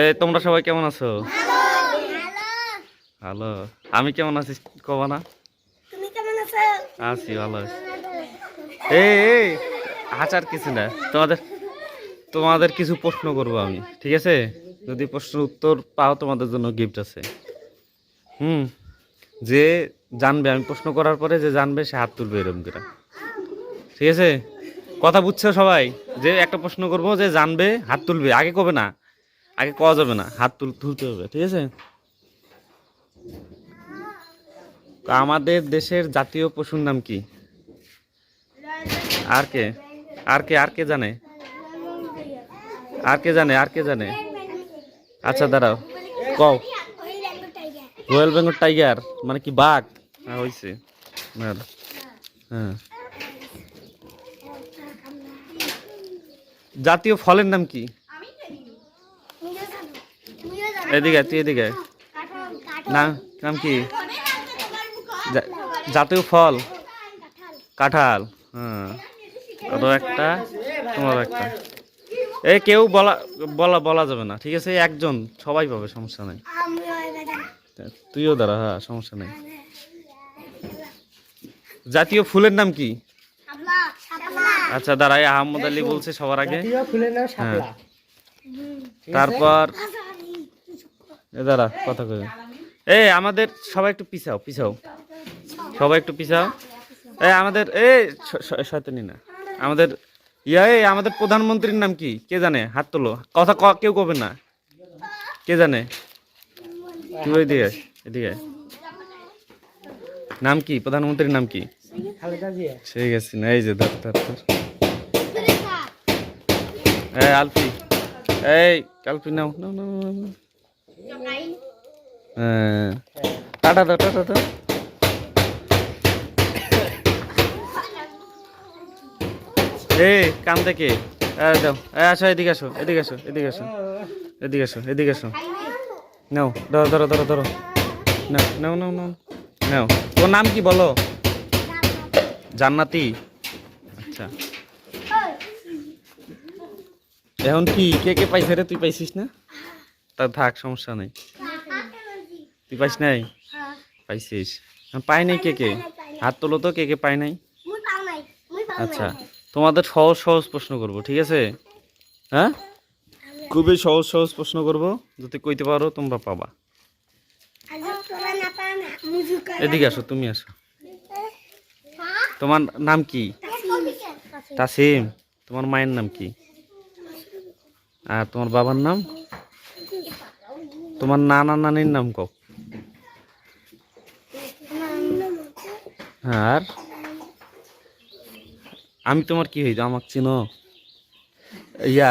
এই তোমরা সবাই কেমন আছো? ভালো। আমি কেমন আছি কবা না তুমি কেমন আছো? ভালো আছি। এই হাচার কিছু না। তোমাদের তোমাদের কিছু প্রশ্ন করব আমি ঠিক আছে? যদি প্রশ্নের উত্তর পাও তোমাদের জন্য গিফট আছে। হুম যে জানবে আমি প্রশ্ন করার পরে যে জানবে সে হাত তুলবে এরকম করে। ঠিক আছে? কথা বুঝছ সবাই? যে একটা প্রশ্ন করব যে জানবে হাত তুলবে আগে কবে না? আগে কওয়া যাবে না, হাত তুল তুলতে হবে, ঠিক আছে? আমাদের দেশের জাতীয় পশুর নাম কি? আর কে? আর কে আর কে জানে? আর কে জানে আর কে জানে? আচ্ছা দাঁড়াও। কও। রয়্যাল বেঙ্গল টাইগার মানে কি বাঘ? হ্যাঁ হয়েছে হ্যাঁ। জাতীয় ফলের নাম কি তুমিও জানো তুমিও জানো এদিকে তুই এদিকে। আয়। কাঁঠাল না নাম কি? জাতীয় ফল। কাঁঠাল। হ্যাঁ ওরও একটা? তোমারও একটা। এই কেউ বলা বলা বলা যাবে না। ঠিক আছে একজন। সবাই পাবে সমস্যা নেই। তুইও দাঁড়া হ্যাঁ সমস্যা নেই। জাতীয় ফুলের নাম কি? শাপলা শাপলা আচ্ছা দাঁড়াই আহমদ আলী বলছে সবার আগে। নাম হ্যাঁ। তারপর এ দাঁড়া কথা কই। এই আমাদের সবাই একটু পিছাও পিছাও। সবাই একটু পিছাও। এই আমাদের শ- শয়তানি না। আমাদের ইয়া এই আমাদের প্রধানমন্ত্রীর নাম কি? কে জানে? হাত তোলো। কথা ক- কেউ কবে না। কে জানে? তুই এদিকে এদিকে নাম কি? প্রধানমন্ত্রীর নাম কি? ঠিক আছে না এই যে ধর ধর ধর। এই আলফি। এই আলফি নাও, নাও। হ্যাঁ। টাটা দাও টাটা দাও এই কাম থেকে। দাও আসো এদিকে আসো এদিকে আসো এদিকে আসো এদিকে আসো এদিকে আসো। নাও ধরো ধরো ধরো ধরো। নাও নাও নাও নাও। নাও। তোর নাম কি বলো? জান্নাতি। আচ্ছা। এখন কি কে কে পাইছে রে? তুই পাইছিস না? থাক, সমস্যা নেই। তুই পাইস নাই? পাইছিস। পাই নাই কে কে? হাত তোলো তো, কে কে পাই নাই? আচ্ছা তোমাদের সহজ সহজ প্রশ্ন করব, ঠিক আছে? হ্যাঁ? খুবই সহজ সহজ প্রশ্ন করব, যদি কইতে পারো তোমরা পাবা। এদিকে আসো, তুমি আসো। তোমার নাম কি? তাসিম। তোমার মায়ের নাম কি? আর তোমার বাবার নাম? তোমার নানা নানির নাম কও? আর? আমি তোমার কি হই, আমাকে চিনো? ইয়া,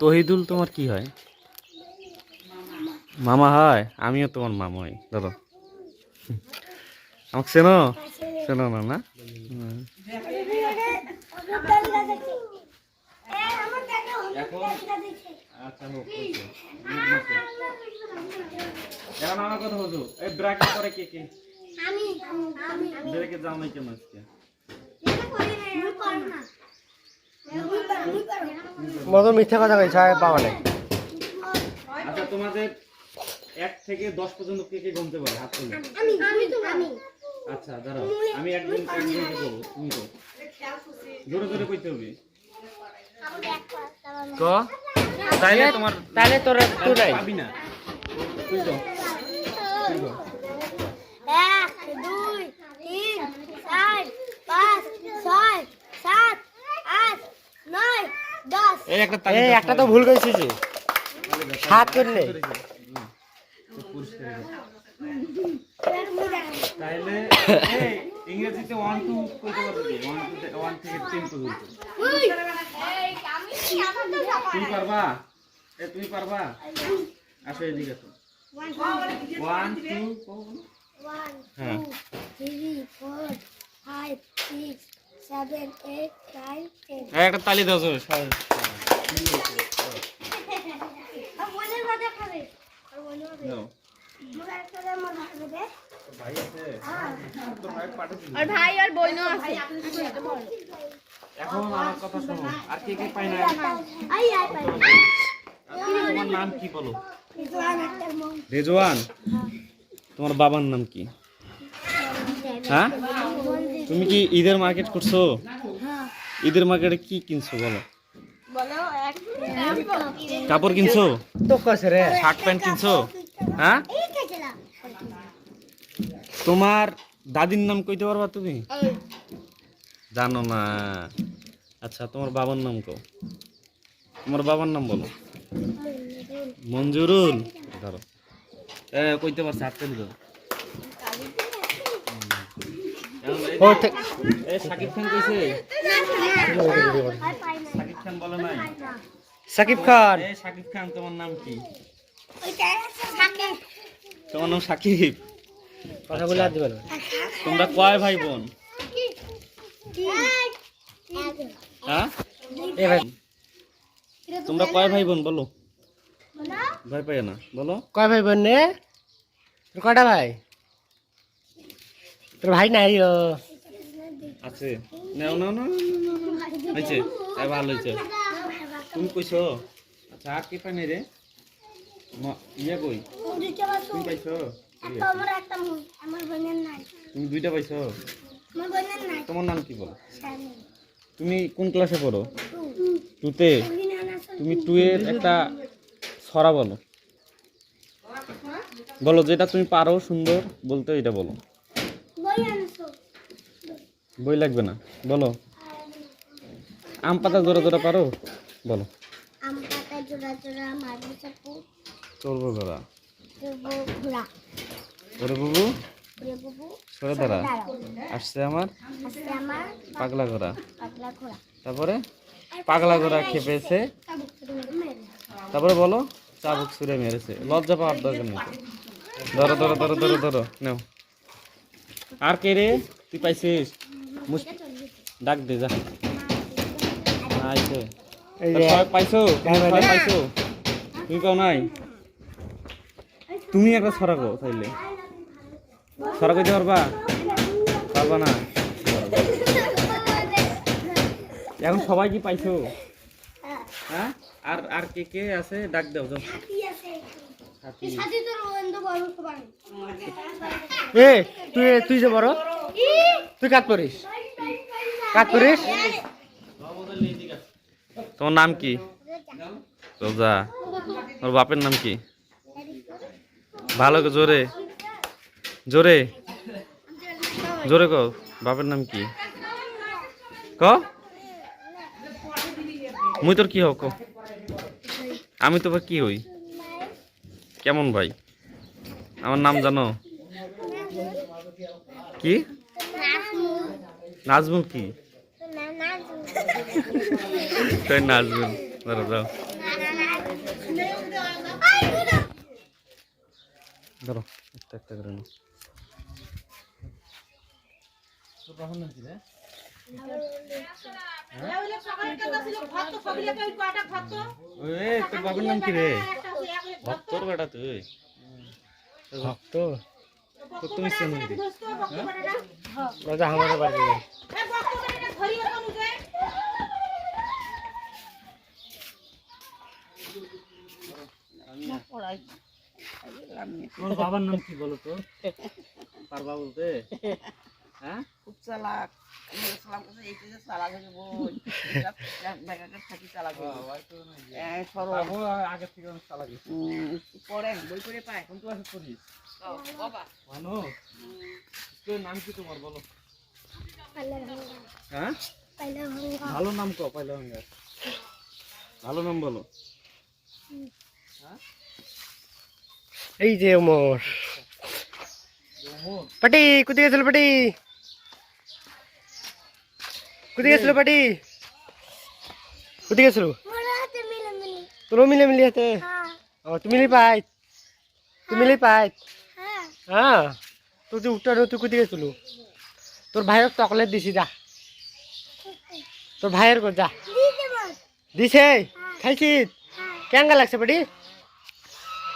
তহিদুল তোমার কি হয়? মামা হয়, আমিও তোমার মামা হই। ধরো। আমাকে চেনো? চেনো না না? হুম। আচ্ছা হোক এখন আমার কথা বলছো এই ব্রাকে করে কে কে? আমি আমি ব্রেকে যাও নাই কেন আজকে? মিথ্যা কথা কই ছায় পাওয়া নাই। আচ্ছা তোমাদের এক থেকে দশ পর্যন্ত কে কে গুনতে পারে? হাত তুলে। আমি আমি তো আমি। আচ্ছা দাঁড়াও। আমি দেবো তুমি তো জোরে জোরে কইতে হবে। ক? তাইলে তোমার তাহলে তোরা তোরাই পাবি না তুই তো তুই তো এক দুই তিন চার পাঁচ ছয় সাত আট নয় দশ এই একটা এই একটা তো ভুল কইছিস যে। সাত করলে এই ইংরেজিতে ওয়ান টু কইতে পারবি ওয়ান টু ওয়ান থেকে টেন পর্যন্ত তুমি পারবা? এ তুমি পারবা? আসো এদিকে আসো ওয়ান টু হ্যাঁ। টেন এই একটা তালি দাও সবাই। খাবে। আর ভাই। আর বোনও আছে। এখন আমার কথা শোনো আর কে কে পাই না? আই আই পাই তোমার নাম কি বলো? রিজওয়ান। তোমার বাবার নাম কি? হ্যাঁ? তুমি কি ঈদের মার্কেট করছ? ঈদের মার্কেটে কি কিনছো বলো? কাপড় কিনছো? তো রে। শার্ট প্যান্ট কিনছো? হ্যাঁ? এই খেলা তোমার দাদির নাম কইতে পারবা তুমি? জানো না। আচ্ছা তোমার বাবার নাম কও? তোমার বাবার নাম বলো। মঞ্জুরুল। ধরো। এ কইতে পারছে হাত তুলে দাও। সাকিব খান কইছে? সাকিব খান বলে নাই? সাকিব খান। এ সাকিব খান তোমার নাম কি? তোমার নাম সাকিব? কথা বলে আর দিবেন তোমরা কয় ভাই বোন? হ্যাঁ? তোমরা কয় ভাই বোন বলো? ভাই পাই না। বলো। কয় ভাই বোন রে? তোর কয়টা ভাই? তোর ভাই নাই ও। আছে। নাও নাও নাও হয়েছে। ভালো হয়েছে। তুমি কইছো? আচ্ছা আর কে পাই নাই রে? ম- ইয়ে কই? তুমি পাইছো? আমার একটা মুই আমার বোনের নাই তুমি দুইটা পাইছো? আমার বোনের নাই তোমার নাম কি বলো? তুমি কোন ক্লাসে পড়ো? টুতে? তুমি টু এর একটা ছড়া বলো। বলো যেটা তুমি পারো সুন্দর বলতে এটা বলো। বই লাগবে না। বলো। আম পাতা জোড়া জোড়া পারো? বলো। চলবো ঘোড়া ওরে বাবু সরে ধরা আসছে আমার? পাগলা ঘোড়া। তারপরে? পাগলা ঘোড়া খেপেছে। তারপরে বলো চাবুক ছুঁড়ে মেরেছে। লজ্জা পাওয়ার দরকার নেই। ধরো ধরো ধরো ধরো ধরো নেও। আর কে রে? তুই পাইছিস? মুস- ডাক দে যা। ছয় পাইছো। পাইছো? তুমি পাও নাই? তুমি একটা ছড়া কো তাইলে। ছড়া কইতে পারবা? পারবা না। এখন সবাই কি পাইছো? হ্যাঁ? আর আর কে কে আছে? ডাক দাও যাও। তোর এ তুই তুই যে বড় তুই কাট করিস কাট করিস তোমার নাম কি? রোজা। ওর বাপের নাম কি? ভালো জোরে। জোরে। জোরে কও। বাপের নাম কি? ক? মুই তোর কি হও? ক। আমি তোর কি হই? কেমন ভাই? আমার নাম জানো? কি? নাজমুল কি? তুই নাজমুল। ধরো যাও ধরো একটা একটা করে নাও। তোর বাবার নাম কি রে ওই তোর বাবার নাম কি রে? ভক্তর বেটা তুই। ভক্ত তো তুমি চেনো রাজা আমাদের বাড়ি যাই তোমার বাবার নাম কি বলো তো? পারবা বলতে? হ্যাঁ? খুব চালাক। আমি সালাম করছি এই যে চালাক হয়ে থাকি চালাক হয়ে আগে থেকে চালাকি বই করে পায়। কোন ক্লাসে পড়িস স্কুলের নাম কি তোমার বলো? হ্যাঁ? ভালো নাম কো পয়লা ভালো নাম বলো। এই যে ওমর। পাটি কোথায় গেছিল পাটি? কোথায় গেছিল পাটি? কোথায় গেছিল? তোর মিলে মিলি হাতে? ও তুমি মিলি পাই তুমি মিলি পাই হ্যাঁ। তুই যে উঠটা তুই কোথায় গেছিল? তোর ভাইয়ের চকলেট দিছি যা। তোর ভাইয়ের কর যা। দিছে খাইছি কেঙ্গা লাগছে পাটি?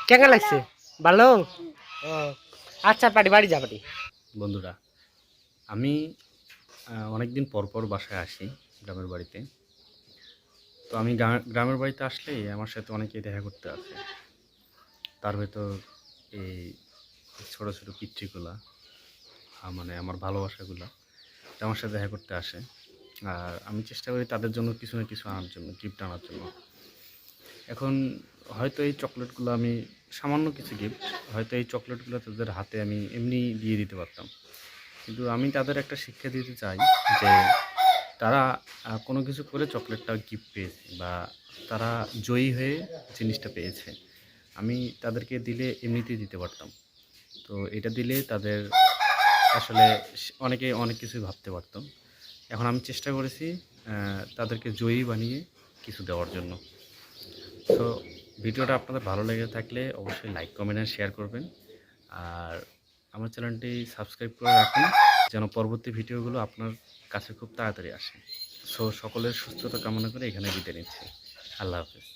কেঙ্গা লাগছে? ভালো? আচ্ছা পাটি, বাড়ি যা, পাটি। বন্ধুরা, আমি অনেক দিন পর পর বাসায় আসি গ্রামের বাড়িতে। তো আমি গ্রা- গ্রামের বাড়িতে আসলেই আমার সাথে অনেকেই দেখা করতে আসে। তার ভেতর এই ছোট ছোট পিতৃগুলা মানে আমার ভালোবাসাগুলা আমার সাথে দেখা করতে আসে। আর আমি চেষ্টা করি তাদের জন্য কিছু না কিছু আনার জন্য গিফট আনার জন্য। এখন হয়তো এই চকলেটগুলো আমি সামান্য কিছু গিফট হয়তো এই চকলেটগুলো তাদের হাতে আমি এমনি দিয়ে দিতে পারতাম। কিন্তু আমি তাদের একটা শিক্ষা দিতে চাই যে তারা কোনো কিছু করে চকলেটটা গিফট পেয়েছে বা তারা জয়ী হয়ে জিনিসটা পেয়েছে। আমি তাদেরকে দিলে এমনিতেই দিতে পারতাম। তো এটা দিলে তাদের আসলে অনেকে অনেক কিছুই ভাবতে পারতাম। এখন আমি চেষ্টা করেছি তাদেরকে জয়ী বানিয়ে কিছু দেওয়ার জন্য। তো ভিডিওটা আপনাদের ভালো লেগে থাকলে অবশ্যই লাইক কমেন্ট আর শেয়ার করবেন। আর আমার চ্যানেলটি সাবস্ক্রাইব করে রাখুন, যেন পরবর্তী ভিডিওগুলো আপনার কাছে খুব তাড়াতাড়ি আসে। সো সকলের সুস্থতা কামনা করে এখানে বিদায় নিচ্ছি। আল্লাহ হাফেজ।